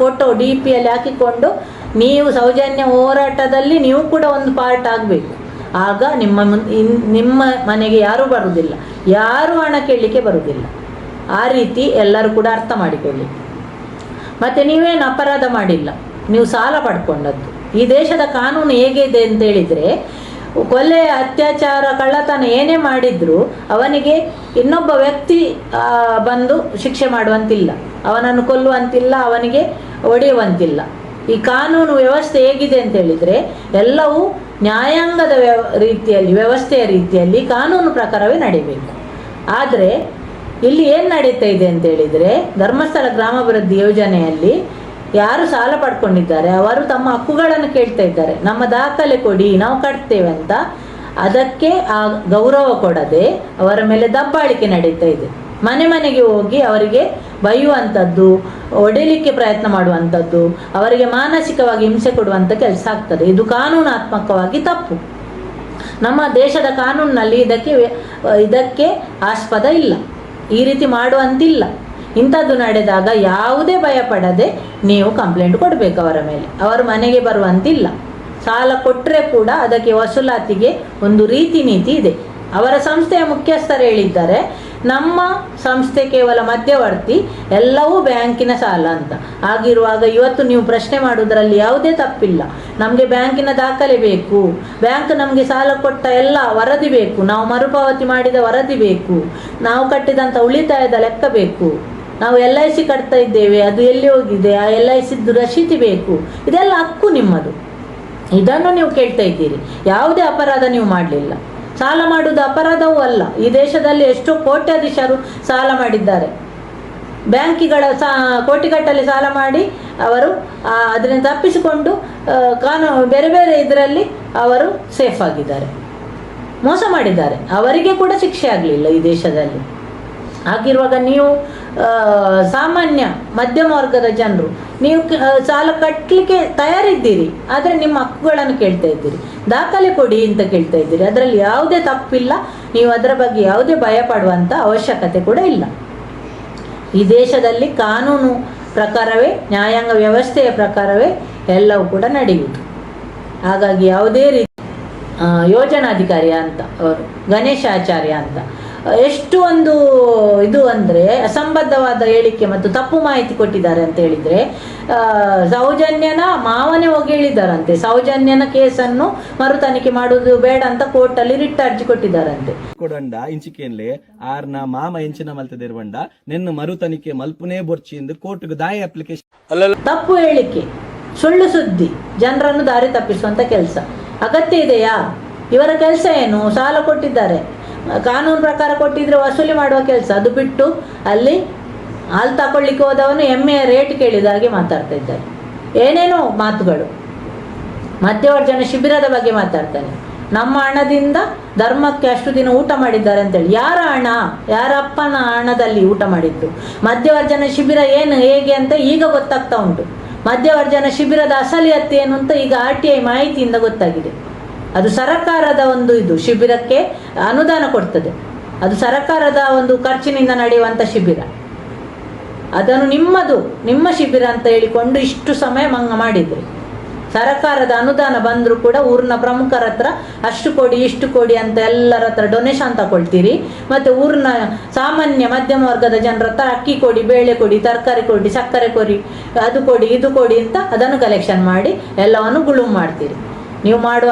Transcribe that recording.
Photo D ಪಿಯಲ್ಲಿ ಹಾಕಿಕೊಂಡು ನೀವು ಸೌಜನ್ಯ ಹೋರಾಟದಲ್ಲಿ ನೀವು ಕೂಡ ಒಂದು ಪಾರ್ಟ್ ಆಗಬೇಕು. ಆಗ ನಿಮ್ಮ ನಿಮ್ಮ ಮನೆಗೆ ಯಾರೂ ಬರುವುದಿಲ್ಲ ಯಾರು ಹಣ ಕೇಳಲಿಕ್ಕೆ ಬರುವುದಿಲ್ಲ ಆ ರೀತಿ ಎಲ್ಲರೂ ಕೂಡ ಅರ್ಥ ಮಾಡಿಕೊಳ್ಳಿ ಮತ್ತು ನೀವೇನು ಅಪರಾಧ ಮಾಡಿಲ್ಲ. ನೀವು ಸಾಲ ಪಡ್ಕೊಂಡದ್ದು. ಈ ದೇಶದ ಕಾನೂನು ಹೇಗಿದೆ ಅಂತ ಹೇಳಿದರೆ ಕೊಲೆ ಅತ್ಯಾಚಾರ, ಕಳ್ಳತನ ಏನೇ ಮಾಡಿದ್ರು ಅವನಿಗೆ ಇನ್ನೊಬ್ಬ ವ್ಯಕ್ತಿ ಬಂದು ಶಿಕ್ಷೆ ಮಾಡುವಂತಿಲ್ಲ. ಅವನನ್ನು ಕೊಲ್ಲುವಂತಿಲ್ಲ, ಅವನಿಗೆ ಒಡೆಯುವಂತಿಲ್ಲ. ಈ ಕಾನೂನು ವ್ಯವಸ್ಥೆ ಹೇಗಿದೆ ಅಂತ ಹೇಳಿದ್ರೆ, ಎಲ್ಲವೂ ನ್ಯಾಯಾಂಗದ ವ್ಯವ ರೀತಿಯಲ್ಲಿ, ವ್ಯವಸ್ಥೆಯ ರೀತಿಯಲ್ಲಿ ಕಾನೂನು ಪ್ರಕಾರವೇ ನಡೀಬೇಕು. ಆದರೆ, ಇಲ್ಲಿ ಏನು ನಡೀತಾ ಇದೆ ಅಂತ ಹೇಳಿದರೆ, ಧರ್ಮಸ್ಥಳ ಗ್ರಾಮಾಭಿವೃದ್ಧಿ ಯೋಜನೆಯಲ್ಲಿ ಯಾರು ಸಾಲ ಪಡ್ಕೊಂಡಿದ್ದಾರೆ, ಅವರು ತಮ್ಮ ಹಕ್ಕುಗಳನ್ನು ಕೇಳ್ತಾ ಇದ್ದಾರೆ. ನಮ್ಮ ದಾಖಲೆ ಕೊಡಿ, ನಾವು ಕಟ್ತೇವೆ ಅಂತ. ಅದಕ್ಕೆ ಆ ಗೌರವ ಕೊಡದೆ ಅವರ ಮೇಲೆ ದಬ್ಬಾಳಿಕೆ ನಡೀತಾ ಇದೆ. ಮನೆ ಮನೆಗೆ ಹೋಗಿ ಅವರಿಗೆ ಬೈಯುವಂಥದ್ದು, ಒಡೆಯಲಿಕ್ಕೆ ಪ್ರಯತ್ನ ಮಾಡುವಂಥದ್ದು, ಅವರಿಗೆ ಮಾನಸಿಕವಾಗಿ ಹಿಂಸೆ ಕೊಡುವಂಥ ಕೆಲಸ ಆಗ್ತದೆ. ಇದು ಕಾನೂನಾತ್ಮಕವಾಗಿ ತಪ್ಪು. ನಮ್ಮ ದೇಶದ ಕಾನೂನಿನಲ್ಲಿ ಇದಕ್ಕೆ ಇದಕ್ಕೆ ಆಸ್ಪದ ಇಲ್ಲ. ಈ ರೀತಿ ಮಾಡುವಂತಿಲ್ಲ. ಇಂಥದ್ದು ನಡೆದಾಗ ಯಾವುದೇ ಭಯ ಪಡದೆ ನೀವು ಕಂಪ್ಲೇಂಟ್ ಕೊಡಬೇಕು ಅವರ ಮೇಲೆ. ಅವರು ಮನೆಗೆ ಬರುವಂತಿಲ್ಲ. ಸಾಲ ಕೊಟ್ಟರೆ ಕೂಡ ಅದಕ್ಕೆ ವಸೂಲಾತಿಗೆ ಒಂದು ರೀತಿ ನೀತಿ ಇದೆ. ಅವರ ಸಂಸ್ಥೆಯ ಮುಖ್ಯಸ್ಥರು ಹೇಳಿದ್ದಾರೆ, ನಮ್ಮ ಸಂಸ್ಥೆ ಕೇವಲ ಮಧ್ಯವರ್ತಿ, ಎಲ್ಲವೂ ಬ್ಯಾಂಕಿನ ಸಾಲ ಅಂತ. ಆಗಿರುವಾಗ ಇವತ್ತು ನೀವು ಪ್ರಶ್ನೆ ಮಾಡುವುದರಲ್ಲಿ ಯಾವುದೇ ತಪ್ಪಿಲ್ಲ. ನಮಗೆ ಬ್ಯಾಂಕಿನ ದಾಖಲೆ ಬೇಕು. ಬ್ಯಾಂಕ್ ನಮಗೆ ಸಾಲ ಕೊಟ್ಟ ಎಲ್ಲ ವರದಿ ಬೇಕು. ನಾವು ಮರುಪಾವತಿ ಮಾಡಿದ ವರದಿ ಬೇಕು. ನಾವು ಕಟ್ಟಿದಂಥ ಉಳಿತಾಯದ ಲೆಕ್ಕ ಬೇಕು. ನಾವು ಎಲ್ ಐ ಸಿ ಕಟ್ತಾ ಇದ್ದೇವೆ, ಅದು ಎಲ್ಲಿ ಹೋಗಿದೆ? ಆ ಎಲ್ ಐ ಸಿದ್ದು ರಶೀತಿ ಬೇಕು. ಇದೆಲ್ಲ ಹಕ್ಕು ನಿಮ್ಮದು. ಇದನ್ನು ನೀವು ಕೇಳ್ತಾ ಇದ್ದೀರಿ. ಯಾವುದೇ ಅಪರಾಧ ನೀವು ಮಾಡಲಿಲ್ಲ. ಸಾಲ ಮಾಡುವುದು ಅಪರಾಧವೂ ಅಲ್ಲ. ಈ ದೇಶದಲ್ಲಿ ಎಷ್ಟೋ ಕೋಟ್ಯಾಧೀಶರು ಸಾಲ ಮಾಡಿದ್ದಾರೆ. ಬ್ಯಾಂಕಿಗಳ ಸಾ, ಕೋಟಿಗಟ್ಟಲೆ ಸಾಲ ಮಾಡಿ ಅವರು ಅದರಿಂದ ತಪ್ಪಿಸಿಕೊಂಡು ಕಾನೂನು ಬೇರೆ ಬೇರೆ ಇದರಲ್ಲಿ ಅವರು ಸೇಫ್ ಆಗಿದ್ದಾರೆ. ಮೋಸ ಮಾಡಿದ್ದಾರೆ. ಅವರಿಗೆ ಕೂಡ ಶಿಕ್ಷೆ ಆಗಲಿಲ್ಲ ಈ ದೇಶದಲ್ಲಿ. ಹಾಗಿರುವಾಗ ನೀವು ಸಾಮಾನ್ಯ ಮಧ್ಯಮ ವರ್ಗದ ಜನರು, ನೀವು ಸಾಲ ಕಟ್ಟಲಿಕ್ಕೆ ತಯಾರಿದ್ದೀರಿ, ಆದರೆ ನಿಮ್ಮ ಹಕ್ಕುಗಳನ್ನು ಕೇಳ್ತಾ ಇದ್ದೀರಿ. ದಾಖಲೆ ಕೊಡಿ ಅಂತ ಕೇಳ್ತಾ ಇದ್ದೀರಿ. ಅದರಲ್ಲಿ ಯಾವುದೇ ತಪ್ಪಿಲ್ಲ. ನೀವು ಅದರ ಬಗ್ಗೆ ಯಾವುದೇ ಭಯ ಪಡುವಂಥ ಅವಶ್ಯಕತೆ ಕೂಡ ಇಲ್ಲ. ಈ ದೇಶದಲ್ಲಿ ಕಾನೂನು ಪ್ರಕಾರವೇ, ನ್ಯಾಯಾಂಗ ವ್ಯವಸ್ಥೆಯ ಪ್ರಕಾರವೇ ಎಲ್ಲವೂ ಕೂಡ ನಡೆಯುವುದು. ಹಾಗಾಗಿ ಯಾವುದೇ ರೀತಿ ಯೋಜನಾಧಿಕಾರಿ ಅಂತ, ಅವರು ಗಣೇಶಾಚಾರ್ಯ ಅಂತ, ಎಷ್ಟು ಒಂದು ಇದು ಅಂದ್ರೆ ಅಸಂಬದ್ಧವಾದ ಹೇಳಿಕೆ ಮತ್ತು ತಪ್ಪು ಮಾಹಿತಿ ಕೊಟ್ಟಿದ್ದಾರೆ ಅಂತ ಹೇಳಿದ್ರೆ ಸೌಜನ್ಯನ ಮಾವನೇ ಹೋಗಿ ಹೇಳಿದ್ದಾರಂತೆ ಸೌಜನ್ಯನ ಕೇಸನ್ನು ಮರು ತನಿಖೆ ಮಾಡುವುದು ಬೇಡ ಅಂತ ಕೋರ್ಟಲ್ಲಿ ರಿಟ್ ಅರ್ಜಿ ಕೊಟ್ಟಿದ್ದಾರಂತೆ ಕೊಡಂಡ ಇಂಚಿಕೆನ್ಲೆ ಆರ್ನ ಮಾಮ ಎಂಚಿನ ಮಲ್ತದಿರುವಂಡ ನಿನ್ನ ಮರು ತನಿಖೆ ಮಲ್ಪುನೇ ಬೊರ್ಚಿಂದು ಕೋರ್ಟ್ಗೆ ದಾಯ ಅಪ್ಲಿಕೇಶನ್ ತಪ್ಪು ಹೇಳಿಕೆ ಸುಳ್ಳು ಸುದ್ದಿ ಜನರನ್ನು ದಾರಿ ತಪ್ಪಿಸುವಂತ ಕೆಲಸ. ಅಗತ್ಯ ಇದೆಯಾ? ಇವರ ಕೆಲಸ ಏನು? ಸಾಲ ಕೊಟ್ಟಿದ್ದಾರೆ. ಕಾನೂನು ಪ್ರಕಾರ ಕೊಟ್ಟಿದ್ರೆ ವಸೂಲಿ ಮಾಡುವ ಕೆಲಸ. ಅದು ಬಿಟ್ಟು ಅಲ್ಲಿ ಹಾಲು ತಗೊಳ್ಳಿಕ್ಕೆ ಹೋದವನು ಎಮ್ಮೆಯ ರೇಟ್ ಕೇಳಿದ ಹಾಗೆ ಮಾತಾಡ್ತಾ ಇದ್ದಾರೆ ಏನೇನೋ ಮಾತುಗಳು. ಮಧ್ಯವರ್ಜನ ಶಿಬಿರದ ಬಗ್ಗೆ ಮಾತಾಡ್ತಾನೆ. ನಮ್ಮ ಹಣದಿಂದ ಧರ್ಮಕ್ಕೆ ಅಷ್ಟು ದಿನ ಊಟ ಮಾಡಿದ್ದಾರೆ ಅಂತೇಳಿ. ಯಾರ ಹಣ? ಯಾರ ಅಪ್ಪನ ಹಣದಲ್ಲಿ ಊಟ ಮಾಡಿದ್ದು? ಮಧ್ಯವರ್ಜನ ಶಿಬಿರ ಏನು, ಹೇಗೆ ಅಂತ ಈಗ ಗೊತ್ತಾಗ್ತಾ ಉಂಟು. ಮಧ್ಯವರ್ಜನ ಶಿಬಿರದ ಅಸಲಿಯತ್ತೇನು ಅಂತ ಈಗ ಆರ್ ಟಿ ಐ ಮಾಹಿತಿಯಿಂದ ಗೊತ್ತಾಗಿದೆ. ಅದು ಸರಕಾರದ ಒಂದು ಇದು ಶಿಬಿರಕ್ಕೆ ಅನುದಾನ ಕೊಡ್ತದೆ. ಅದು ಸರಕಾರದ ಒಂದು ಖರ್ಚಿನಿಂದ ನಡೆಯುವಂಥ ಶಿಬಿರ. ಅದನ್ನು ನಿಮ್ಮದು, ನಿಮ್ಮ ಶಿಬಿರ ಅಂತ ಹೇಳಿಕೊಂಡು ಇಷ್ಟು ಸಮಯ ಮಂಗ ಮಾಡಿದ್ರಿ. ಸರಕಾರದ ಅನುದಾನ ಬಂದರೂ ಕೂಡ ಊರಿನ ಪ್ರಮುಖರ ಹತ್ರ ಅಷ್ಟು ಕೊಡಿ, ಇಷ್ಟು ಕೊಡಿ ಅಂತ ಎಲ್ಲರ ಹತ್ರ ಡೊನೇಷನ್ ತಗೊಳ್ತೀರಿ. ಮತ್ತು ಊರಿನ ಸಾಮಾನ್ಯ ಮಧ್ಯಮ ವರ್ಗದ ಜನರ ಹತ್ರ ಅಕ್ಕಿ ಕೊಡಿ, ಬೇಳೆ ಕೊಡಿ, ತರಕಾರಿ ಕೊಡಿ, ಸಕ್ಕರೆ ಕೊಡಿ ಅದು ಕೊಡಿ, ಇದು ಕೊಡಿ ಅಂತ ಅದನ್ನು ಕಲೆಕ್ಷನ್ ಮಾಡಿ ಎಲ್ಲವನ್ನು ಗುಳುಮ್ ಮಾಡ್ತೀರಿ. ನೀವು ಮಾಡುವ